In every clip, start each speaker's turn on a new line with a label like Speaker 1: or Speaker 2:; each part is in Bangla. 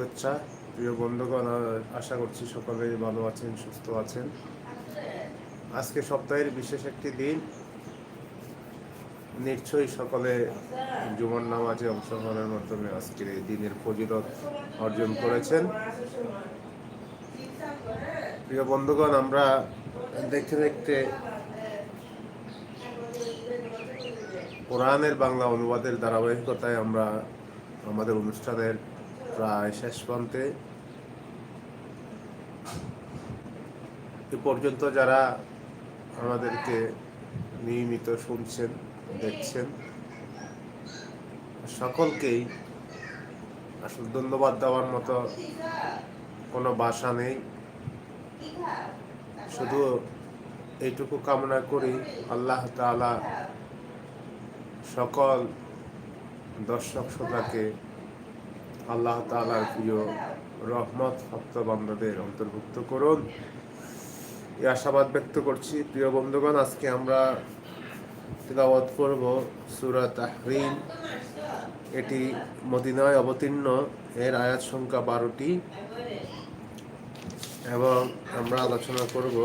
Speaker 1: শুভেচ্ছা। প্রিয় বন্ধুগণ, আশা করছি সকলেই ভালো আছেন, সুস্থ আছেন। আজকে সপ্তাহের বিশেষ একটি দিন। নিশ্চয়ই সকলে জুমার নামাজে অংশগ্রহণের মাধ্যমে আজকের এই দিনের ফজিলত অর্জন করেছেন। প্রিয় বন্ধুগণ, আমরা দেখতে দেখতে কোরআনের বাংলা অনুবাদের ধারাবাহিকতায় আমরা আমাদের অনুষ্ঠানের প্রায় শেষ প্রান্তে। এ পর্যন্ত যারা আমাদেরকে নিয়মিত শুনছেন, দেখছেন, সকলকেই আসলে ধন্যবাদ দেওয়ার মতো কোনো বাসা নেই। শুধু এইটুকু কামনা করি, আল্লাহ তাআলা সকল দর্শক শ্রোতাকে আল্লাহ তাআলার প্রিয় রহমত ভক্তবান্ধবের অন্তর্ভুক্ত করুন। এই আশাবাদ ব্যক্ত করছি, প্রিয় বন্ধুগণ, আজকে আমরা তেলাওয়াত করব সূরা তাহরিম। এটি মদিনায় অবতীর্ণ, এর আয়াত সংখ্যা বারোটি। এবং আমরা আলোচনা করব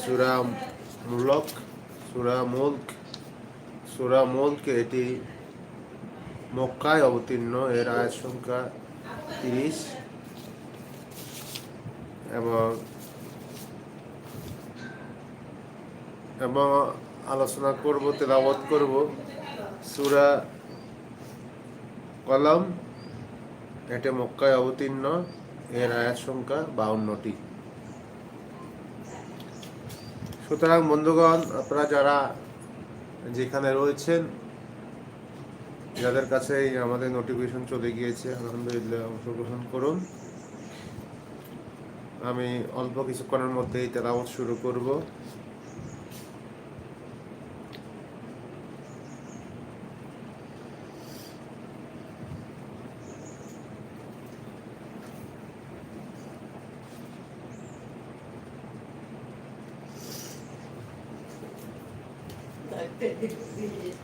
Speaker 1: সুরা মুলক সুরা মুলক। সুরা মুলক এটি মক্কায় অবতীর্ণ। এর আয়াত সংখ্যা তিরিশ। এবং এবং আলোচনা করব তেলাবত করব। সুরা কলম এটা মক্কায় অবতীর্ণ। এর আয়াত সংখ্যা বাউন্নটি। সুতরাং বন্ধুগণ, আপনারা যারা যেখানে রয়েছেন যাদের কাছে আমাদের নোটিফিকেশন চলে গিয়েছে, আলহামদুলিল্লাহ অংশগ্রহণ করুন। আমি অল্প কিছুক্ষণের মধ্যেই তেলাওয়াত শুরু করব।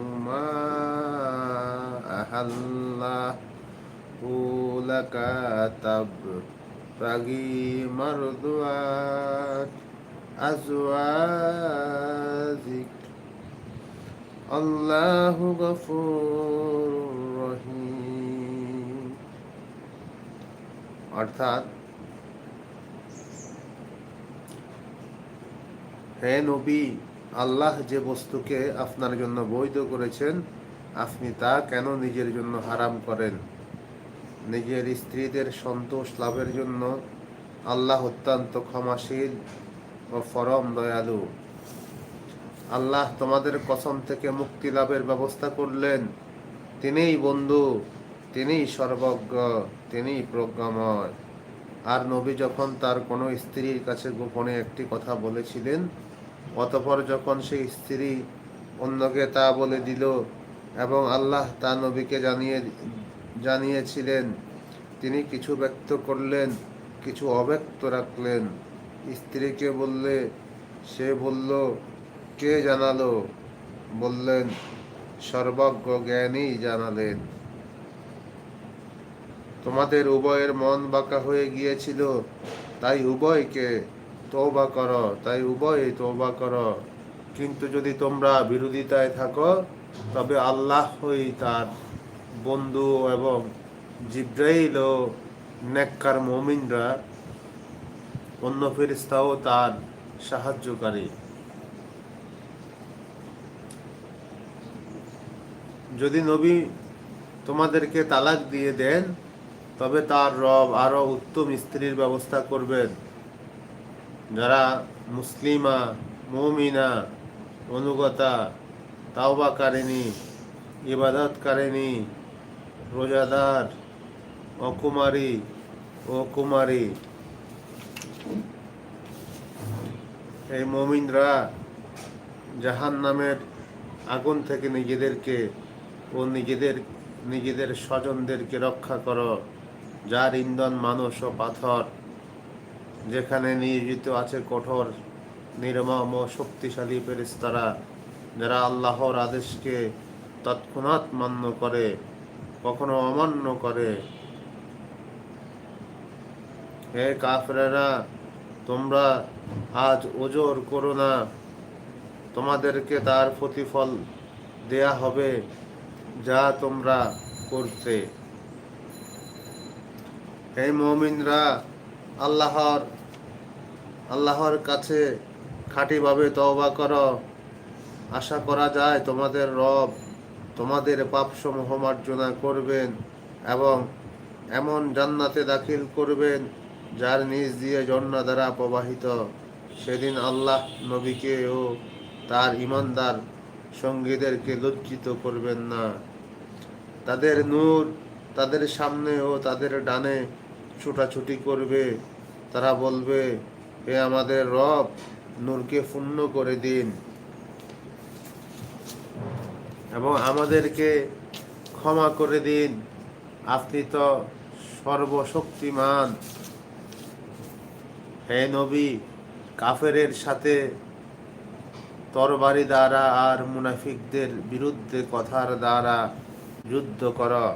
Speaker 1: ما أحل لك تبتغي مرضات أزواجك الله غفور رحيم অর্থাৎ হে নবী আল্লাহ যে বস্তুকে আপনার জন্য বৈধ করেছেন, আপনি তা কেন নিজের জন্য হারাম করেন? নিজের স্ত্রীদের সন্তোষ লাভের জন্য আল্লাহ অত্যন্ত ক্ষমাশীল ও ফরম দয়ালু। আল্লাহ তোমাদের কসম থেকে মুক্তি লাভের ব্যবস্থা করলেন। তিনিই বন্ধু, তিনিই সর্বজ্ঞ, তিনিই প্রজ্ঞাময়। আর নবী যখন তার কোনো স্ত্রীর কাছে গোপনে একটি কথা বলেছিলেন অতপর যখন সেই স্ত্রী অন্যকে তা বলে দিল এবং আল্লাহ তা নবীকে জানিয়ে, জানিয়েছিলেন, তিনি কিছু ব্যক্ত করলেন, কিছু অব্যক্ত রাখলেন। স্ত্রীকে বললে, সে বলল, কে জানালো? বললেন, সর্বজ্ঞ জ্ঞানী জানালেন। তোমাদের উভয়ের মন বাঁকা হয়ে গিয়েছিল, তাই উভয়কে তৌবা করো, তাই উভয় তৌবা করো। কিন্তু যদি তোমরা বিরোধিতায় থাকো, তবে আল্লাহ আল্লাহই তার বন্ধু এবং জিব্রাইল ও নেককার মমিনরা অন্য ফেরিস্তাও তার সাহায্যকারী। যদি নবী তোমাদেরকে তালাক দিয়ে দেন, তবে তার রব আরও উত্তম স্ত্রীর ব্যবস্থা করবেন। যারা মুসলিমা, মৌমিনা, অনুগতা তাওবাকারিনী ইবাদতকারিনী রোজাদার, অকুমারী ও কুমারী, এই মমিনরা জাহান নামের আগুন থেকে নিজেদেরকে ও নিজেদের নিজেদের স্বজনদেরকে রক্ষা করো, যার ইন্ধন মানুষ ও পাথর। যেখানে নিয়োজিত আছে কঠোর, নির্মম, শক্তিশালী ফেরেশতারা, যারা আল্লাহর আদেশকে তৎক্ষণাৎ মান্য করে, কখনো অমান্য করে। হে কাফরেরা, তোমরা আজ ওজোর করো না। তোমাদেরকে তার প্রতিফল দেয়া হবে যা তোমরা করতে। হে মমিনরা আল্লাহর আল্লাহর কাছে খাঁটিভাবে তওবা করো। আশা করা যায় তোমাদের রব তোমাদের পাপসমূহ মার্জনা করবেন এবং এমন জান্নাতে দাখিল করবেন যার নিজ দিয়ে ঝর্ণা দ্বারা প্রবাহিত। সেদিন আল্লাহ নবীকে ও তার ইমানদার সঙ্গীদেরকে লজ্জিত করবেন না। তাদের নূর তাদের সামনে ও তাদের ডানে ছুটাছুটি করবে, তারা বলবে, হে আমাদের রব, নূরকে পূর্ণ করে দিন। এবং আমাদেরকে ক্ষমা করে দিন। আপনি তো সর্বশক্তিমান। হে নবী, কাফেরের সাথে তরবারি দ্বারা আর মুনাফিকদের বিরুদ্ধে কথার দ্বারা যুদ্ধ কর।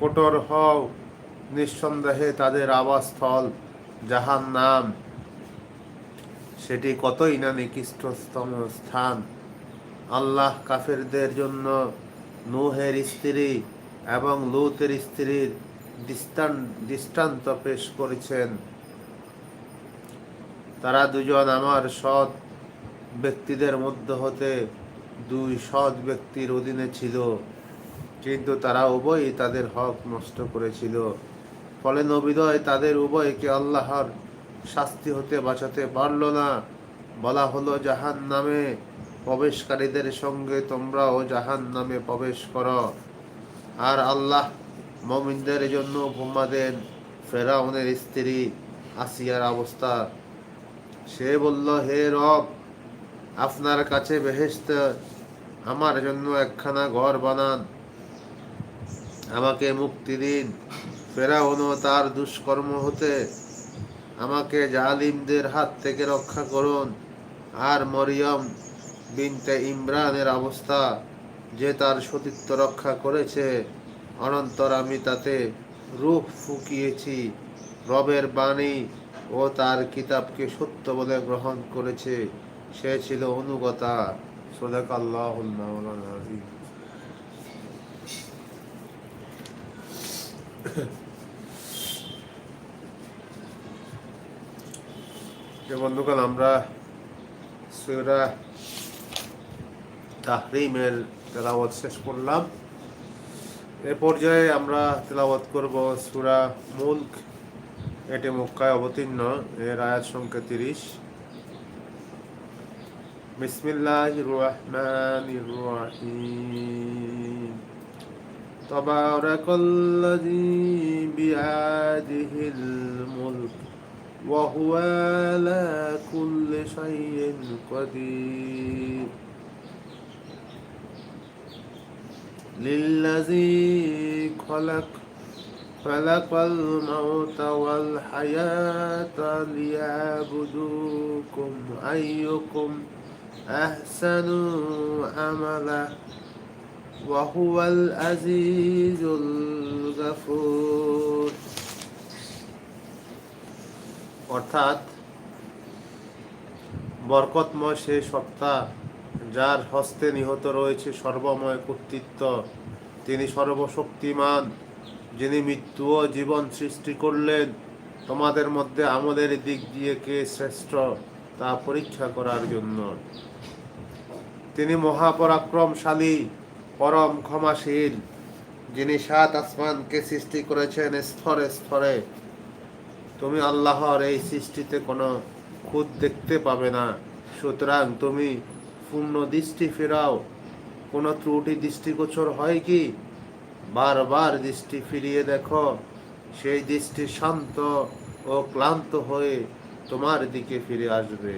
Speaker 1: কঠোর হও। নিঃসন্দেহে তাদের আবাসস্থল যাহার নাম সেটি কতই না নিকৃষ্টতম স্থান। আল্লাহ কাফেরদের জন্য নুহের স্ত্রী এবং লুতের স্ত্রীর দৃষ্টান, দৃষ্টান্ত পেশ করেছেন। তারা দুজন আমার সৎ ব্যক্তিদের মধ্য হতে দুই সৎ ব্যক্তির অধীনে ছিল, কিন্তু তারা উভয়ই তাদের হক নষ্ট করেছিল। ফলে নবিদয় তাদের উভয়কে আল্লাহর শাস্তি হতে বাঁচাতে পারল না। বলা হলো জাহান নামে প্রবেশকারীদের সঙ্গে তোমরাও জাহান নামে প্রবেশ করো। আর আল্লাহ মমিনদের জন্য উপমা দেন ফেরাউনের স্ত্রী আসিয়ার অবস্থা। সে বলল, হে রব, আপনার কাছে বেহেস্ত আমার জন্য একখানা ঘর বানান। আমাকে মুক্তি দিন। ফেরাউন তার দুষ্কর্ম হতে আমাকে জালিমদের হাত থেকে রক্ষা করুন। আর মরিয়ম বিনতে ইমরানের অবস্থা যে তার সতীত্ব রক্ষা করেছে, অনন্তর আমি তাতে রূপ ফুকিয়েছি। রবের বাণী ও তার কিতাবকে সত্য বলে গ্রহণ করেছে। সে ছিল অনুগতা। সোদাক যে বন্ধুগণ আমরা সুরা তাহরিমের তেলাওয়াত শেষ করলাম এ পর্যায়ে আমরা তেলাওয়াত করব সুরা মুল্ক এটি মক্কায় অবতীর্ণ এর আয়াত সংখ্যা তিরিশ বিসমিল্লাহ রহমান রহিম تبارك الذي بيده الملك وهو على كل شيء قدير. للذي خلق خلق الموت والحياة ليعبدوكم أيكم أحسن عملا. وهو العزيز الغفور. অর্থাৎ বরকতময় সে সত্তা যার হস্তে নিহত রয়েছে সর্বময় কর্তৃত্ব। তিনি সর্বশক্তিমান, যিনি মৃত্যু ও জীবন সৃষ্টি করলেন। তোমাদের মধ্যে আমাদের দিক দিয়ে কে শ্রেষ্ঠ তা পরীক্ষা করার জন্য। তিনি মহাপরাক্রমশালী, পরম ক্ষমাশীল, যিনি সাত আসমানকে সৃষ্টি করেছেন স্তরে স্তরে। তুমি আল্লাহর এই সৃষ্টিতে কোনো খুদ দেখতে পাবে না। সুতরাং তুমি পূর্ণ দৃষ্টি ফেরাও। কোনো ত্রুটি, দৃষ্টিগোচর হয় কি? বারবার দৃষ্টি ফিরিয়ে দেখো। সেই দৃষ্টি শান্ত ও ক্লান্ত হয়ে তোমার দিকে ফিরে আসবে।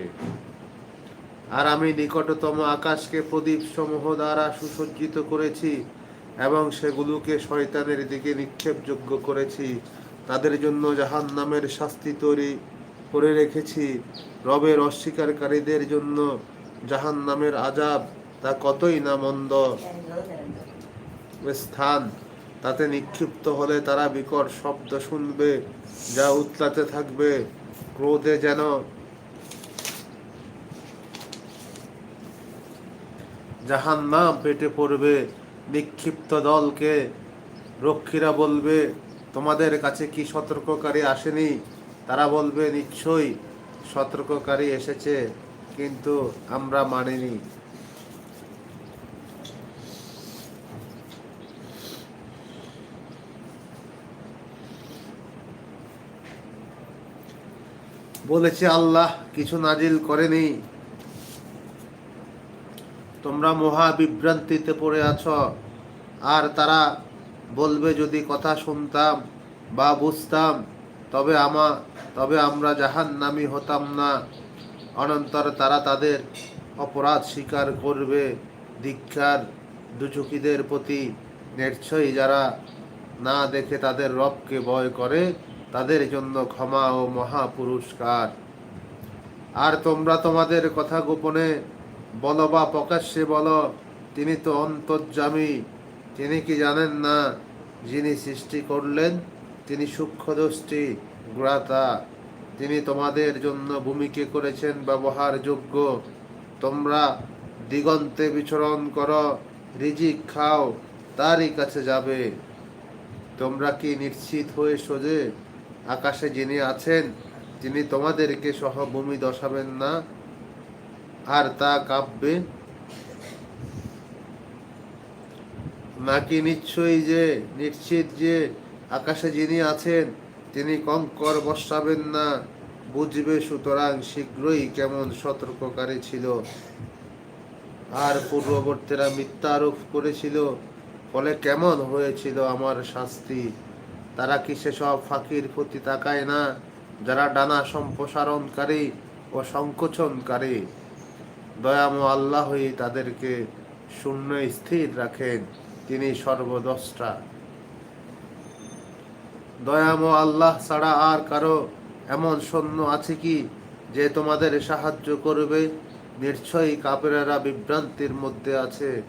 Speaker 1: আর আমি নিকটতম আকাশকে প্রদীপ সমূহ দ্বারা সুসজ্জিত করেছি এবং সেগুলোকে শয়তানের দিকে নিক্ষেপযোগ্য করেছি। তাদের জন্য জাহান নামের শাস্তি তৈরি করে রেখেছি। রবের অস্বীকারীদের জন্য জাহান নামের আজাব তা কতই না মন্দ। স্থান তাতে নিক্ষিপ্ত হলে তারা বিকট শব্দ শুনবে, যা উতলাতে থাকবে ক্রোধে যেন। জাহান নাম পেটে পড়বে, নিক্ষিপ্ত দলকে রক্ষীরা বলবে তোমাদের কাছে কি সতর্ককারী আসেনি? তারা বলবে, নিশ্চয়ই সতর্ককারী এসেছে, কিন্তু আমরা মানিনি। বলেছে আল্লাহ, কিছু নাজিল করেনি। তোমরা মহা বিভ্রান্তিতে পড়ে আছো। আর তারা বলবে যদি কথা শুনতাম বা বুঝতাম, তবে আমা, তবে আমরা জাহান নামি হতাম না। অনন্তর তারা তাদের অপরাধ স্বীকার করবে। দীক্ষার দুচুকিদের প্রতি নিশ্চয়ই যারা না দেখে তাদের রবকে ভয় করে, তাদের জন্য ক্ষমা ও মহা পুরস্কার আর তোমরা তোমাদের কথা গোপনে বলো বা প্রকাশ্যে বলো, তিনি তো অন্তর্যামী। তিনি কি জানেন না যিনি সৃষ্টি করলেন, তিনি সূক্ষ্মদষ্টি, গ্রাতা। তিনি তোমাদের জন্য ভূমিকে করেছেন ব্যবহারযোগ্য। তোমরা দিগন্তে বিচরণ করো, রিজিক খাও, তারই কাছে যাবে। তোমরা কি নিশ্চিত হয়ে সোজে আকাশে যিনি আছেন, তিনি তোমাদেরকে সহ ভূমি দশাবেন না? আর তা কাঁপবে নাকি নিশ্চয়ই যে, নিশ্চিত যে আকাশে যিনি আছেন, তিনি কঙ্কর বসাবেন না? বুঝবে সুতরাং শীঘ্রই কেমন সতর্ককারী ছিল। আর পূর্ববর্তীরা মিথ্যা আরোপ করেছিল, ফলে কেমন হয়েছিল আমার শাস্তি? তারা কি সেসব ফাঁকির প্রতি তাকায় না, যারা ডানা সম্প্রসারণকারী ও সংকোচনকারী? দয়াম আল্লাহই তাদেরকে শূন্য স্থির রাখেন। তিনি সর্বদষ্টা দয়াম আল্লাহ ছাড়া আর কারও এমন সৈন্য আছে কি যে তোমাদের সাহায্য করবে? নিশ্চয়ই কাপেরা বিভ্রান্তির মধ্যে আছে।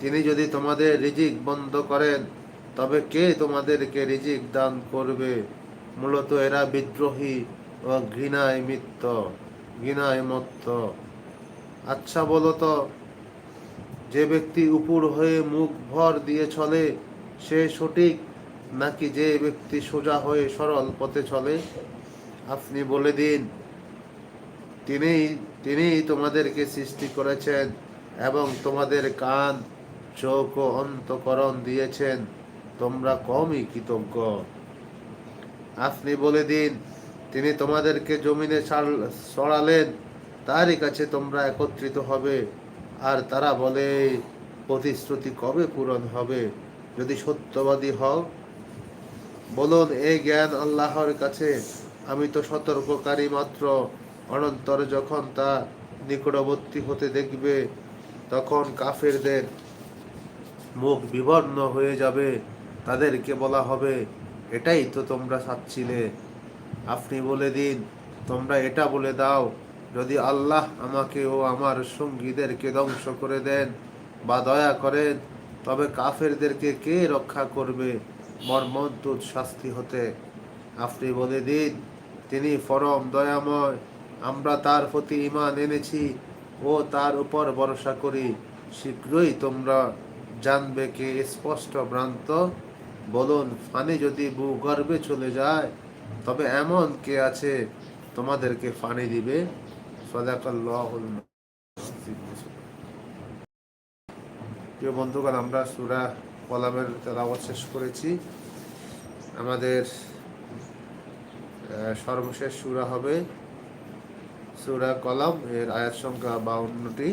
Speaker 1: তিনি যদি তোমাদের রিজিক বন্ধ করেন, তবে কে তোমাদেরকে রিজিক দান করবে? মূলত এরা বিদ্রোহী ও ঘৃণায় মিত্ত, ঘৃণায় মত্ত। আচ্ছা বলো তো যে ব্যক্তি উপর হয়ে মুখ ভর দিয়ে চলে, সে সঠিক নাকি যে ব্যক্তি সোজা হয়ে সরল পথে চলে? আপনি বলে দিন। তিনি তিনি তোমাদেরকে সৃষ্টি করেছেন এবং তোমাদের কান, চোখ ও অন্তকরণ দিয়েছেন। তোমরা কমই কৃতজ্ঞ। আপনি বলে দিন, তিনি তোমাদেরকে জমিনে ছড়ালেন তারই কাছে তোমরা একত্রিত হবে। আর তারা বলে, প্রতিশ্রুতি কবে পূরণ হবে? যদি সত্যবাদী হও? বলুন এই জ্ঞান আল্লাহর কাছে। আমি তো সতর্ককারী মাত্র। অনন্তর যখন তা নিকটবর্তী হতে দেখবে, তখন কাফেরদের মুখ বিবর্ণ হয়ে যাবে। তাদেরকে বলা হবে, এটাই তো তোমরা চাচ্ছিলে। আপনি বলে দিন, তোমরা এটা বলে দাও। যদি আল্লাহ আমাকে ও আমার সঙ্গীদেরকে ধ্বংস করে দেন বা দয়া করেন, তবে কাফেরদেরকে কে রক্ষা করবে? মর্মন্তুদ শাস্তি হতে। আপনি বলে দিন, তিনি ফরম দয়াময়, আমরা তার প্রতি ইমান এনেছি ও তার উপর ভরসা করি। শীঘ্রই তোমরা জানবে কে স্পষ্ট ভ্রান্ত। বলুন, ফানি যদি ভূগর্ভে চলে যায়, তবে এমন কে আছে তোমাদেরকে ফানি দিবে? সদাকাল্লাহুল। প্রিয় বন্ধুগণ, আমরা সুরা কলামের তেলাওয়াত শেষ করেছি। আমাদের সর্বশেষ সুরা হবে সুরা কলম। এর আয়াত সংখ্যা বাউন্নটি।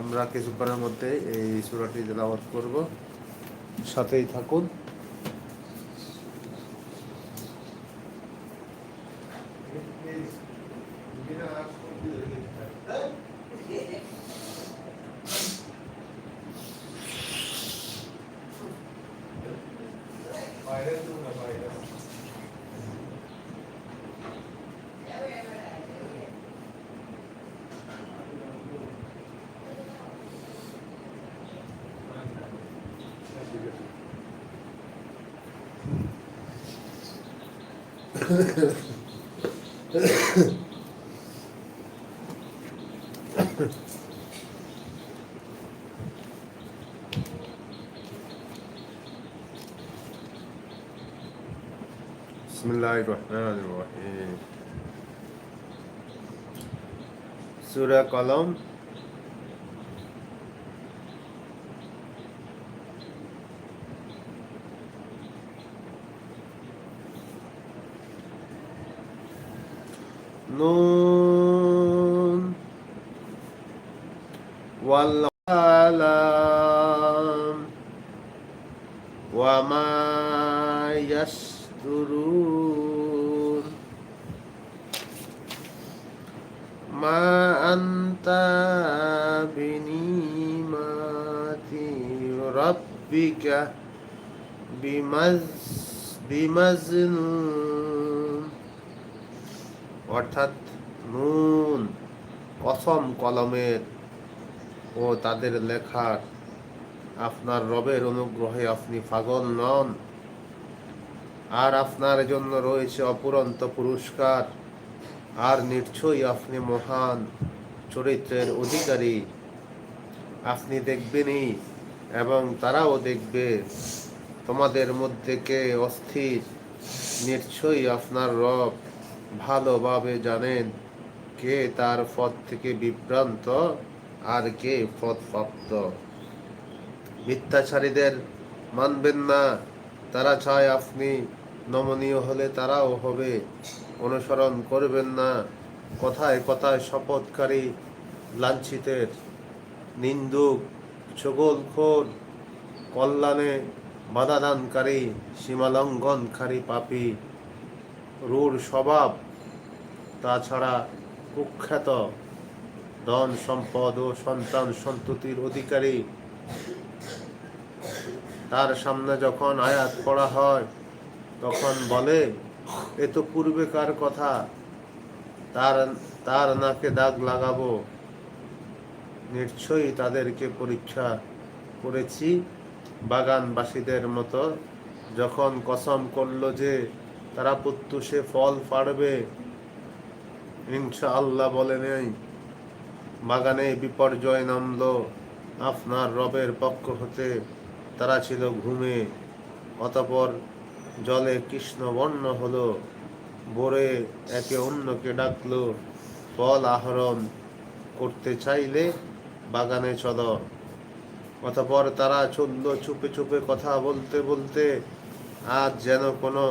Speaker 1: আমরা কিছুক্ষণের মধ্যে এই সুরাটি তেলাওয়াত করব। সাথেই থাকুন। بسم الله الرحمن الرحيم. سورة قلم. nun wal qalam wa ma yasturun ma anta binimati rabbika অর্থাৎ নুন কসম কলমের ও তাদের লেখার আপনার রবের অনুগ্রহে আপনি পাগল নন। আর আপনার জন্য রয়েছে অপুরন্ত পুরস্কার। আর নিশ্চয়ই আপনি মহান চরিত্রের অধিকারী। আপনি দেখবেনই এবং তারাও দেখবে। তোমাদের মধ্যে কে অস্থির? নিশ্চয়ই আপনার রব ভালোভাবে জানেন কে তার পথ থেকে বিভ্রান্ত আর কে পথপ্রাপ্ত মিথ্যাচারীদের মানবেন না। তারা চায় আপনি নমনীয় হলে তারাও হবে। অনুসরণ করবেন না। কথায় কথায় শপথকারী লাঞ্ছিতের নিন্দুক, ছগলখোর, কল্যাণে বাধাদানকারী সীমালঙ্ঘনকারী পাপী। রূঢ় স্বভাব, তাছাড়া কুখ্যাত ধন সম্পদ ও সন্তান সন্ততির অধিকারী। তার সামনে যখন আয়াত পড়া হয়, তখন বলে, এ তো পূর্বেকার কথা, তার তার নাকে দাগ লাগাবো। নিশ্চয়ই তাদেরকে পরীক্ষা করেছি বাগানবাসীদের মতো। যখন কসম করল যে তারা প্রত্যুষে ফল পাড়বে ইনশা আল্লাহ বলে নেই। বাগানে বিপর্যয় নামল আপনার রবের পক্ষ হতে। তারা ছিল ঘুমে, অতপর জলে কৃষ্ণবর্ণ হলো। ভোরে একে অন্যকে ডাকল, ফল আহরণ করতে চাইলে বাগানে চলো। অতপর তারা চলল চুপে চুপে কথা বলতে বলতে, আজ যেন কোনো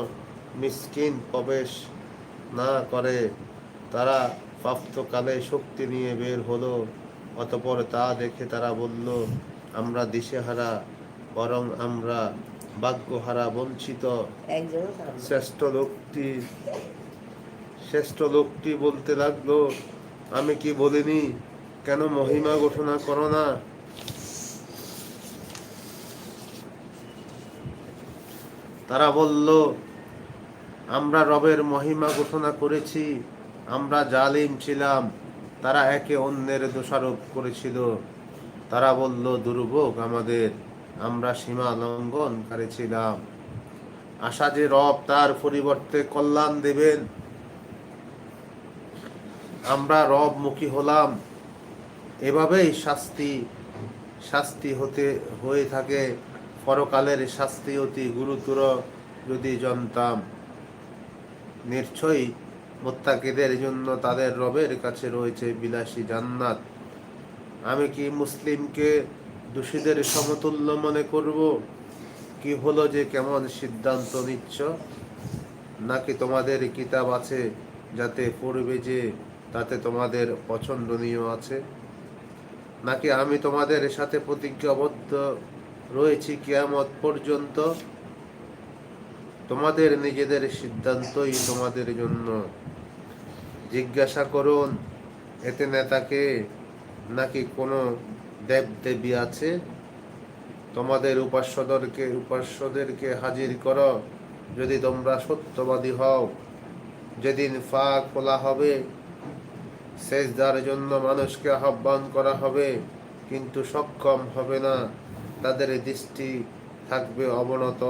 Speaker 1: মিসকিন প্রবেশ না করে তারা প্রাপ্তকালে শক্তি নিয়ে বের হলো অতপর তা দেখে তারা বলল আমরা দিশেহারা বরং আমরা ভাগ্যহারা বঞ্চিত। শ্রেষ্ঠ লোকটি শ্রেষ্ঠ লোকটি বলতে লাগল আমি কি বলিনি? কেন মহিমা ঘোষণা করো না? তারা বলল আমরা রবের মহিমা ঘোষণা করেছি, আমরা জালিম ছিলাম, তারা একে অন্যের দোষারোপ করেছিল। তারা বলল, দুর্ভোগ আমাদের, আমরা সীমা লঙ্ঘনকারী ছিলাম। আশা যে রব তার পরিবর্তে কল্যাণ দেবেন। আমরা রব মুখী হলাম। এভাবেই শাস্তি শাস্তি হতে, হয়ে থাকে। পরকালের শাস্তি অতি গুরুতর, যদি জানতাম। নিশ্চয়ই মোত্তাকিদের জন্য তাদের রবের কাছে রয়েছে বিলাসী জান্নাত। আমি কি মুসলিমকে দোষীদের সমতুল্য মনে করব? কি হলো যে কেমন সিদ্ধান্ত নিচ্ছ? নাকি তোমাদের কিতাব আছে যাতে পড়বে যে তাতে তোমাদের পছন্দনীয় আছে? নাকি আমি তোমাদের সাথে প্রতিজ্ঞাবদ্ধ রয়েছি কিয়ামত পর্যন্ত? তোমাদের নিজেদের সিদ্ধান্তই তোমাদের জন্য। জিজ্ঞাসা করুন, এতে নেতাকে নাকি কোনো দেব দেবী আছে? তোমাদের উপাস্যদেরকে উপাস্যদেরকে হাজির করো। যদি তোমরা সত্যবাদী হও, যেদিন ফাঁক খোলা হবে, সেজদার জন্য মানুষকে আহ্বান করা হবে, কিন্তু সক্ষম হবে না। তাদের দৃষ্টি থাকবে অবনত।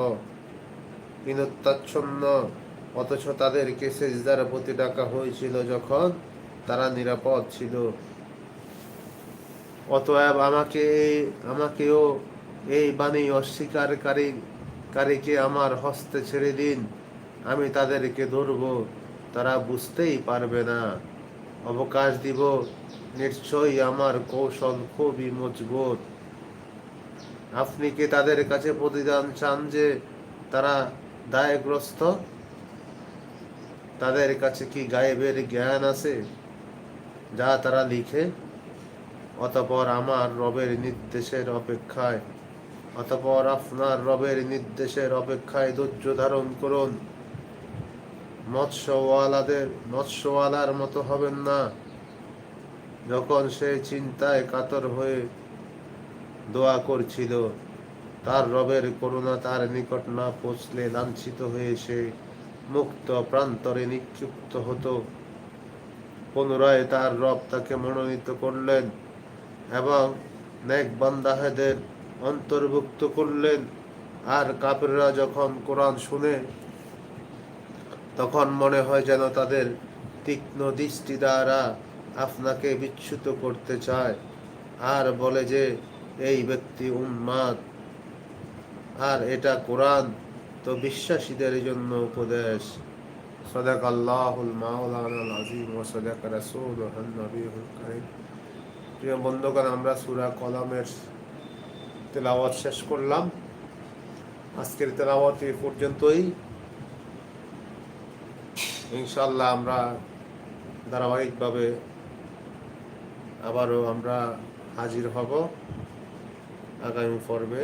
Speaker 1: বিনোত্তাচ্ছন্ন অথচ তাদেরকে সেজদার প্রতি ডাকা হয়েছিল যখন তারা নিরাপদ ছিল। অতএব আমাকে, আমাকেও এই বাণী অস্বীকারী কারীকে আমার হস্তে ছেড়ে দিন। আমি তাদেরকে ধরব, তারা বুঝতেই পারবে না। অবকাশ দিব, নিশ্চয়ই আমার কৌশল খুবই মজবুত। আপনি কি তাদের কাছে প্রতিদান চান যে তারা দায়গ্রস্ত? তাদের কাছে কি গায়েবের জ্ঞান আছে, যা তারা লিখে? অতপর আমার রবের নির্দেশের অপেক্ষায়, অতপর আপনার রবের নির্দেশের অপেক্ষায় ধৈর্য ধারণ করুন। মৎস্যওয়ালাদের, মৎস্যওয়ালার মতো হবেন না। যখন সে চিন্তায় কাতর হয়ে দোয়া করছিল তার রবের করুণা তার নিকট না পৌঁছলে লাঞ্ছিত হয়ে সে মুক্ত প্রান্তরে নিক্ষিপ্ত হতো। পুনরায় তার রব তাকে মনোনীত করলেন এবং নেক বান্দাহেদের অন্তর্ভুক্ত করলেন। আর কাপেররা যখন কোরআন শুনে, তখন মনে হয় যেন তাদের তীক্ষ্ণ দৃষ্টি দ্বারা আপনাকে বিচ্যুত করতে চায়। আর বলে যে, এই ব্যক্তি উন্মাদ আর এটা কোরআন। তো বিশ্বাসীদের জন্য উপদেশ। আল্লাহুল মাওলানাল আজিম ও সদাক রাসূলুহুন নবীহুল কারীম। প্রিয় বন্ধুগণ, আমরা সূরা কলমের তেলাওয়াত শেষ করলাম। আজকের তেলাওয়াত এই পর্যন্তই। ইনশাল্লাহ আমরা ধারাবাহিকভাবে আবারও আমরা হাজির হব আগামী পর্বে।